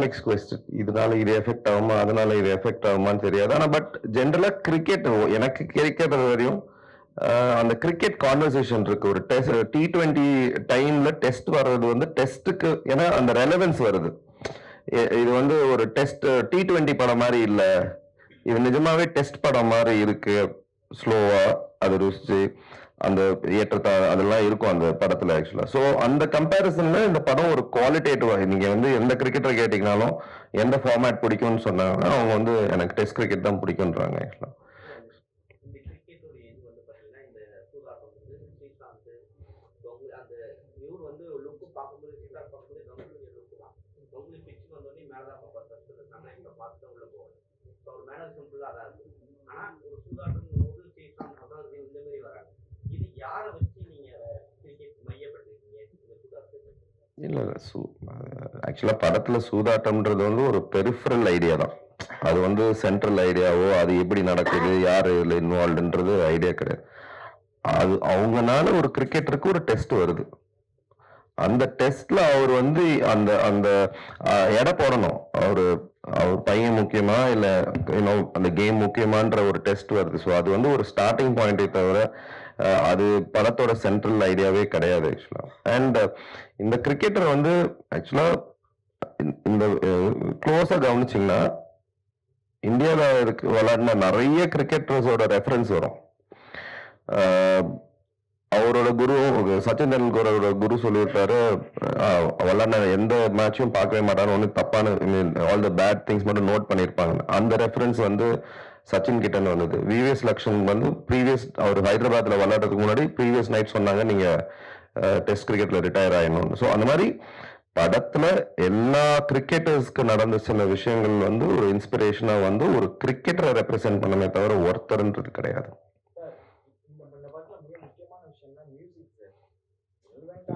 Complex question இதனால இது effect ஆகுமா? அதனால இது எஃபெக்ட் ஆகுமான்னு தெரியாது. ஆனால் பட் ஜென்ரலாக கிரிக்கெட் எனக்கு கிரிக்கெட் வரையும் அந்த கிரிக்கெட் கான்வர்சேஷன் இருக்கு. ஒரு டெஸ்ட் டி டுவெண்ட்டி டைம்ல டெஸ்ட் வர்றது வந்து டெஸ்ட்டுக்கு ஏன்னா அந்த ரெலவென்ஸ் வருது. இது வந்து ஒரு டெஸ்ட் டி டுவெண்ட்டி படம் மாதிரி இல்லை. இது நிஜமாவே டெஸ்ட் படம் மாதிரி இருக்கு. ஸ்லோவா அது ருசிச்சு. அந்த ஏற்றத்தா அதெல்லாம் இருக்கும் அந்த படத்துல ஆக்சுவலா சோ அந்த கம்பேரிசன்ல இந்த படம் ஒரு குவாலிட்டேட்டிவா நீங்க வந்து எந்த கிரிக்கெட்டர் கேட்டீங்கனாலும் எந்த ஃபார்மேட் பிடிக்கும்னு சொன்னாங்கன்னா அவங்க வந்து எனக்கு டெஸ்ட் கிரிக்கெட் தான் பிடிக்கும்ன்றாங்க ஆக்சுவலா இந்த கிரிக்கெட்டோட இது வந்து தான் இருக்கு ஆனால் ஒரு சூதாட்டம் போது ஸ்ரீகாந்த் அதான் இந்த மாதிரி வராங்க இது யாரை வச்சு நீங்கள் கிரிக்கெட் மையப்பட்டிருக்கீங்க இந்த இல்ல ஆக்சுவலா படத்துல சூதாட்டம்ன்றது வந்து ஒரு பெரிஃபரல் ஐடியா தான். அது வந்து சென்ட்ரல் ஐடியாவோ அது எப்படி நடக்குது யார் இதில் இன்வால்வ்டுன்றது ஐடியா கிடையாது. அது அவங்கனால ஒரு கிரிக்கெட்டருக்கு ஒரு டெஸ்ட் வருது. அந்த டெஸ்ட்ல அவர் வந்து அந்த அந்த எடை போடணும். அவரு அவர் பையன் முக்கியமா இல்ல அந்த கேம் முக்கியமான்ற ஒரு டெஸ்ட் வருது. ஸோ அது வந்து ஒரு ஸ்டார்டிங் பாயிண்டே தவிர அது படத்தோட சென்ட்ரல் ஐடியாவே கிடையாது ஆக்சுவலா அண்ட் இந்த கிரிக்கெட்டர் வந்து ஆக்சுவலா இந்த க்ளோஸா கவனிச்சிங்கன்னா இந்தியாவில் இருக்கு விளையாடின நிறைய கிரிக்கெட்டர்ஸோட ரெஃபரன்ஸ் வரும். அவரோட குரு சச்சின் தெண்டுல்கரோட குரு சொல்லியிருக்காரு ஆஹ் எந்த மேட்சும் பார்க்கவே மாட்டான்னு ஒன்று தப்பான ஆல் த பேட் திங்ஸ் மட்டும் நோட் பண்ணியிருப்பாங்க அந்த ரெஃபரன்ஸ் வந்து சச்சின் கிட்ட இருந்து வந்தது. விவிஎஸ் லக்ஷன் வந்து ப்ரீவியஸ் அவர் ஹைதராபாத்ல விளையாடுறதுக்கு முன்னாடி ப்ரீவியஸ் நைட் சொன்னாங்க நீங்க டெஸ்ட் கிரிக்கெட்ல ரிட்டையர் ஆயிடணும் ஸோ அந்த மாதிரி படத்துல எல்லா கிரிக்கெட்டர்ஸ்க்கு நடந்த சில விஷயங்கள் வந்து ஒரு இன்ஸ்பிரேஷனா வந்து ஒரு கிரிக்கெட்டரை ரெப்ரசென்ட் பண்ணமே தவிர ஒருத்தர்ன்றது கிடையாது.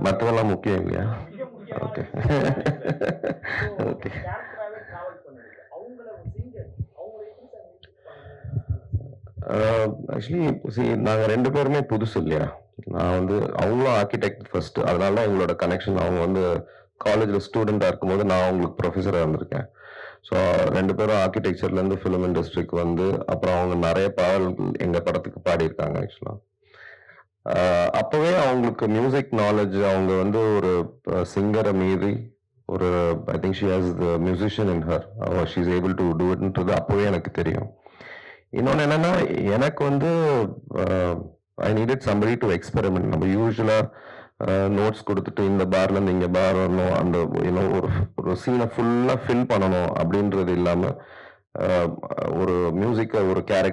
மற்றதெல்லாம் முக்கியம் இல்லையா? ஓகே கேரக்டராகவே டிராவல் பண்ணுது அவங்கள சிங்கர் அவங்கள எப்படி சார் மியூசிக் பண்ணுங்க ஆக்சுவலி சி நாங்கள் ரெண்டு பேருமே புதுசு இல்லையா? நான் வந்து அவங்களும் ஆர்கிடெக்ட் ஃபர்ஸ்ட் அதனால அவங்களோட கனெக்ஷன் அவங்க வந்து காலேஜில் ஸ்டூடெண்டாக இருக்கும்போது நான் அவங்களுக்கு ப்ரொஃபஸராக இருந்திருக்கேன். ஸோ ரெண்டு பேரும் ஆர்கிடெக்சர்லேருந்து ஃபிலிம் இண்டஸ்ட்ரிக்கு வந்து அப்புறம் அவங்க நிறைய பாடல்கள் எங்கள் படத்துக்கு பாடியிருக்காங்க ஆக்சுவலாக அப்போவே அவங்களுக்கு மியூசிக் நாலேஜ் அவங்க வந்து ஒரு சிங்கரை மீறி ஒரு I think she has the musician in her she is able to do இட்ன்றது அப்போவே எனக்கு தெரியும். இன்னொன்று என்னன்னா எனக்கு வந்து I needed somebody to experiment நம்ம யூஸ்வலா நோட்ஸ் கொடுத்துட்டு இந்த பார்ல இருந்து இங்க பார் வரணும். அந்த இன்னும் ஒரு ஒரு சீனை ஃபுல்லா ஃபில் பண்ணணும் அப்படின்றது இல்லாம ஒரு மியூசிக்கை ஒரு கேரக்டர்